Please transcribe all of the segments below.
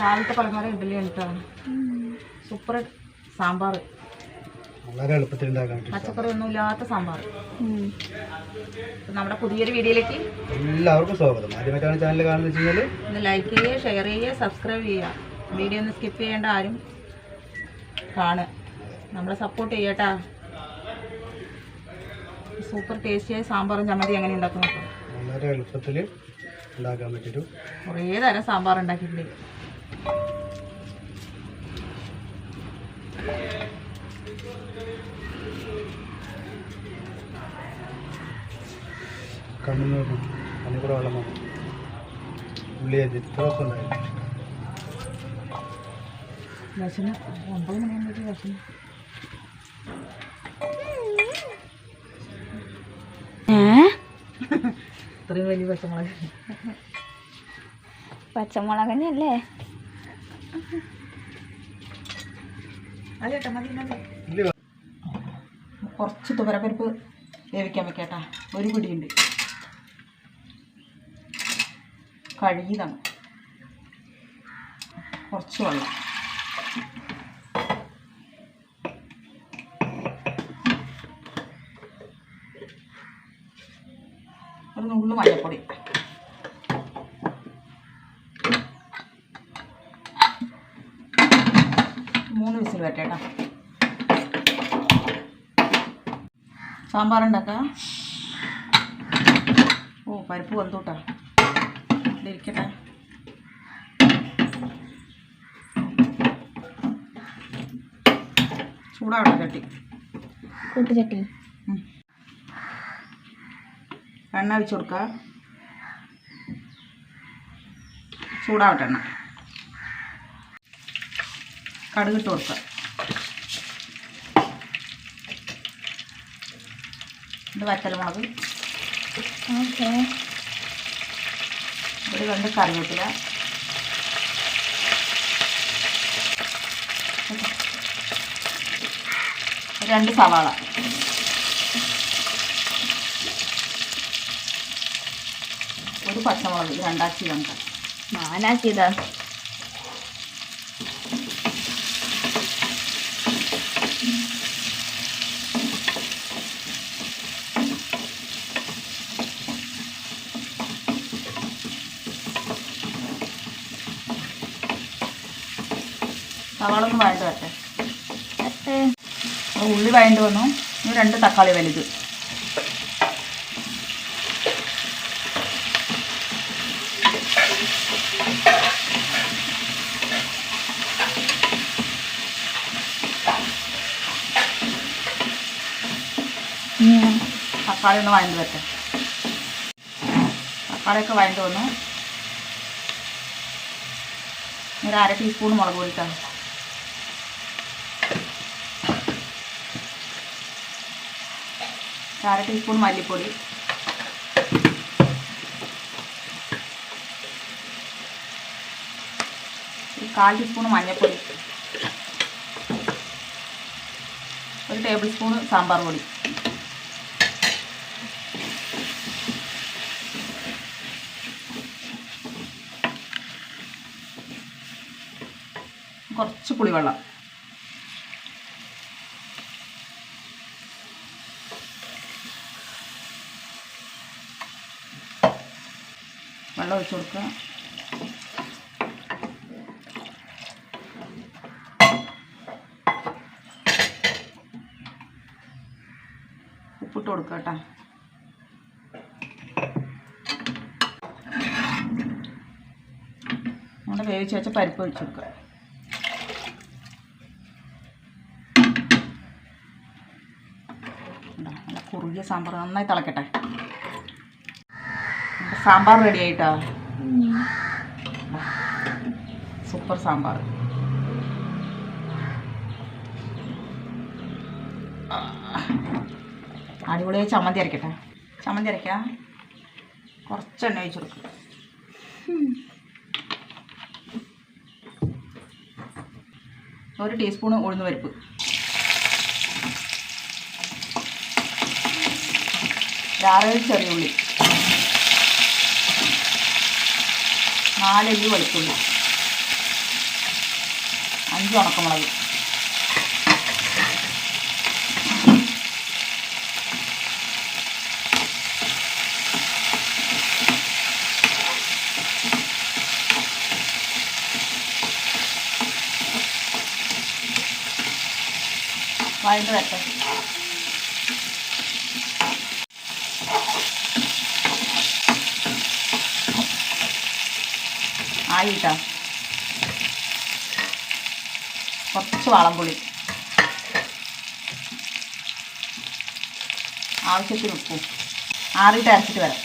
രാവിലത്തെ പലഹാരം ഇഡ്ഡലി കേട്ടോ. സൂപ്പർ സാമ്പാർ. വളരെ എളുപ്പത്തിൽ ഉണ്ടാക്കാൻ പറ്റും പച്ചക്കറി ഒന്നും ഇല്ലാത്ത സാമ്പാർ. നമ്മുടെ പുതിയൊരു വീഡിയോയിലേക്ക് എല്ലാവർക്കും സ്വാഗതം. ആദ്യമായിട്ടാണ് ചാനൽ കാണുന്നത് വെച്ചാൽ ഒന്ന് ലൈക്ക് ചെയ്യുക ഷെയർ ചെയ്യുക സബ്സ്ക്രൈബ് ചെയ്യുക. വീഡിയോ ഒന്ന് സ്കിപ്പ് ചെയ്യേണ്ട ആരും കാണുക. നമ്മളെ സപ്പോർട്ട് ചെയ്യട്ടാ സൂപ്പർ ടേസ്റ്റിയായ സാമ്പാറും ചമ്മതി എങ്ങനെ ഉണ്ടാക്കുന്നു വളരെ എളുപ്പത്തിൽ ഉണ്ടാക്കാൻ പറ്റും കുറേ തരം സാമ്പാർ ഉണ്ടാക്കിയിട്ടുണ്ട്. കണ്ണിന് നോക്കും കണ്ണിൽ കൂടെ വെള്ളം വന്നു ഉള്ളി അരി. ഉണ്ടായി? വിശന്ന് ഒമ്പത് മണിയാകുമ്പോഴേക്കും വിശന്ന് ഇത്രയും വലിയ പച്ചമുളക്. പച്ചമുളകനല്ലേ കുറച്ച് തുവരപ്പരിപ്പ് വേവിക്കാൻ വെക്കട്ടെ ഒരു പിടിയുണ്ട്. കഴുകിയതാണ്. കുറച്ച് വെള്ളം. ഒരു നുള്ളു മഞ്ഞൾപ്പൊടി. മൂന്ന് കേട്ടോ. സാമ്പാറുണ്ടാക്കാം? ഓ പരിപ്പ് വന്നൂട്ടാ. ഇരിക്കട്ടെ. ചൂടാവട്ടെ ചട്ടി. കൂട്ടുചട്ടി. എണ്ണ വെച്ച് കൊടുക്കുക ചൂടാവട്ടെ എണ്ണ. കടുകിട്ട് കൊടുക്കുക ഇത് വറ്റൽമുളക്. ഓക്കെ. ഇവിടെ രണ്ട് കറിവേപ്പില. രണ്ട് സവാള. ഒരു പച്ചമുളക് രണ്ടാക്കി രണ്ട്. ഒന്ന് വഴണ്ട് വരട്ടെ. ഉള്ളി വഴണ്ട് വന്നു. ഇനി രണ്ട് തക്കാളി വലുത്. തക്കാളി ഒന്ന് വഴണ്ട് വരട്ടെ തക്കാളിയൊക്കെ വഴണ്ട് വന്നു. ഒരു അര ടീസ്പൂൺ മുളക് പൊടി ഇട്ടാ ഒരു അര ടീസ്പൂൺ മല്ലിപ്പൊടി. കാൽ ടീസ്പൂൺ മഞ്ഞൾപ്പൊടി ഒരു ടേബിൾ സ്പൂൺ സാമ്പാർ പൊടി. കുറച്ച് പുളിവെള്ളം. വെള്ളം ഒഴിച്ച് കൊടുക്കുക. ഉപ്പിട്ട് കൊടുക്കുക കേട്ടോ. നമ്മുടെ വേവിച്ച് വെച്ച പരിപ്പ് ഒഴിച്ചു കൊടുക്കുക. നല്ല കുറുകിയ സാമ്പാർ നന്നായി തിളക്കട്ടെ. സാമ്പാർ റെഡി ആയിട്ടാ. സൂപ്പർ സാമ്പാർ. അടിപൊളിയായി ചമ്മന്തി അരക്കട്ടെ. ചമ്മന്തി അരയ്ക്കാം കുറച്ച് എണ്ണ ഒഴിച്ചു കൊടുക്കും. ഒരു ടീസ്പൂൺ ഉഴുന്ന് പരിപ്പ്. ഒരാറേഴ് ചെറിയ ഉള്ളി. നാലല്ലി വെളുത്തുള്ളി. അഞ്ച് ഉണക്കമുളക്. വഴണ്ട് വരട്ടെ. ആയിട്ടാ. കുറച്ച് വളംപുളി ആവശ്യത്തിന് ഉപ്പും. ആറിയിട്ട് അരച്ചിട്ട് വരാം.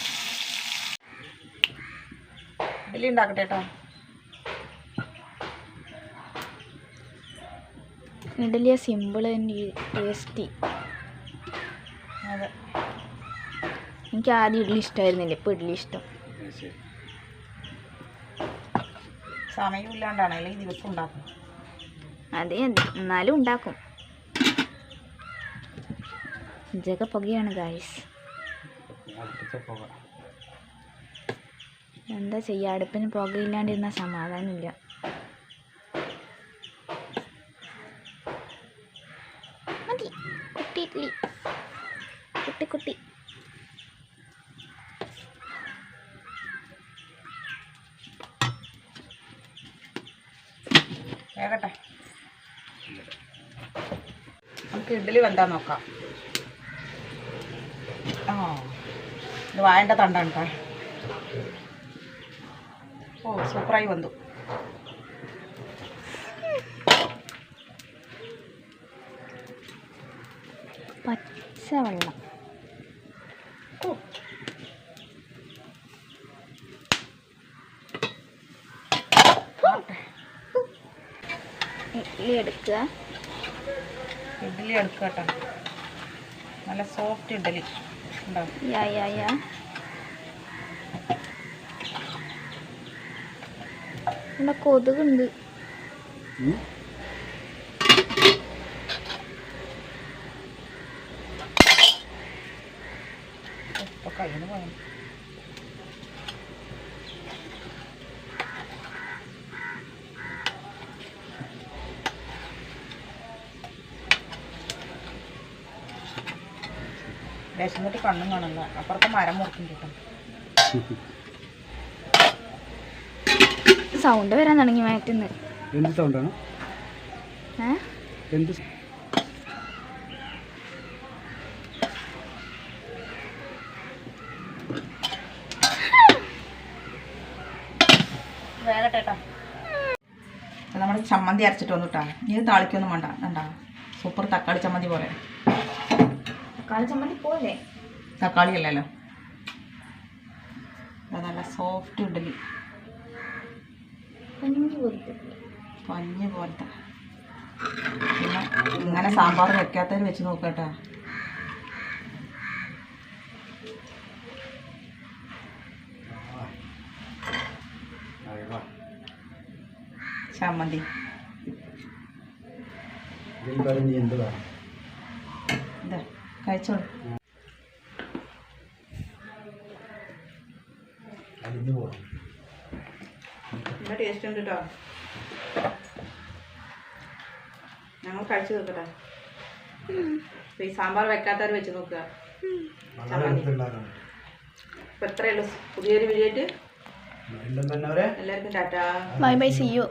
ഇഡ്ഡലി ഉണ്ടാക്കട്ടെ കേട്ടോ. ഇഡലിയ സിമ്പിൾ ആൻഡ് ടേസ്റ്റി. അതെ. എനിക്ക് ആദ്യം ഇഡ്ഡലി ഇഷ്ടമായിരുന്നില്ല ഇപ്പോൾ ഇഡ്ഡലി ഇഷ്ടം. ശരി സമയമില്ലാണ്ടാണ് അല്ലെങ്കിൽ ദിവസം ഉണ്ടാക്കും അതെ അതെ. എന്നാലും ഉണ്ടാക്കും. ജഗ പുകയാണ് ഗായ്സ് എന്താ ചെയ്യുക അടുപ്പിന് പുകയില്ലാണ്ടിരുന്ന സമാധാനമില്ല മതി കുട്ടി ഇഡ്ഡലി കുട്ടി കുട്ടി വേകട്ടെ നമുക്ക് ഇഡ്ഡലി വെന്താ നോക്കാം. ആ ഇത് വായന്റെ തണ്ടാണ് കേട്ടോ ഓ സൂപ്പറായി വന്നു. പച്ച വെള്ളം ഓ, ഇഡ്ഡലി എടുക്കുക ഇഡ്ഡലി എടുക്കുക കേട്ടോ. നല്ല സോഫ്റ്റ് ഇഡ്ഡലി. യാ യാ യാ ഇവിടെ കൊതുകുണ്ട്. ഇപ്പൊ കയ്യിൽ നിന്ന് പോയി. വിശന്നിട്ട് കണ്ണും കാണുന്ന. അപ്പുറത്തെ മരം മുറിക്കും കിട്ടും. സൗണ്ട് വരാൻ തുടങ്ങി മാറ്റുന്നു. എന്ത് സൗണ്ടാണ് എന്ത് വേഗട്ടെ കേട്ടോ. നമ്മൾ ചമ്മന്തി അരച്ചിട്ട് വന്നിട്ടാ ഇത് താളിക്കൊന്നും വേണ്ട. വേണ്ട സൂപ്പർ തക്കാളി ചമ്മന്തി പോലെ. തക്കാളി ചമ്മന്തി പോലെ. തക്കാളി അല്ലല്ലോ നല്ല സോഫ്റ്റ് ഇഡ്ഡലി. പഞ്ഞി പോലത്തെ. പഞ്ഞി പോലത്തെ. പിന്നെ ഇങ്ങനെ സാമ്പാർ വെക്കാത്തവർ വെച്ച് നോക്കട്ടോ ചമ്മന്തി. ഇതിൽ പറഞ്ഞ് എന്ത് വേണം ഇതാ കഴിച്ചോളൂ. ടേസ്റ്റ് ഉണ്ട് കേട്ടോ ഞങ്ങൾ കഴിച്ചു നോക്കട്ടെ. ഈ സാമ്പാർ വെക്കാത്തവർ വെച്ച് നോക്കുക. ഇപ്പൊ എത്രയേ ഉള്ളൂ. പുതിയൊരു വീഡിയോ എല്ലാവർക്കും tata. Bye bye see you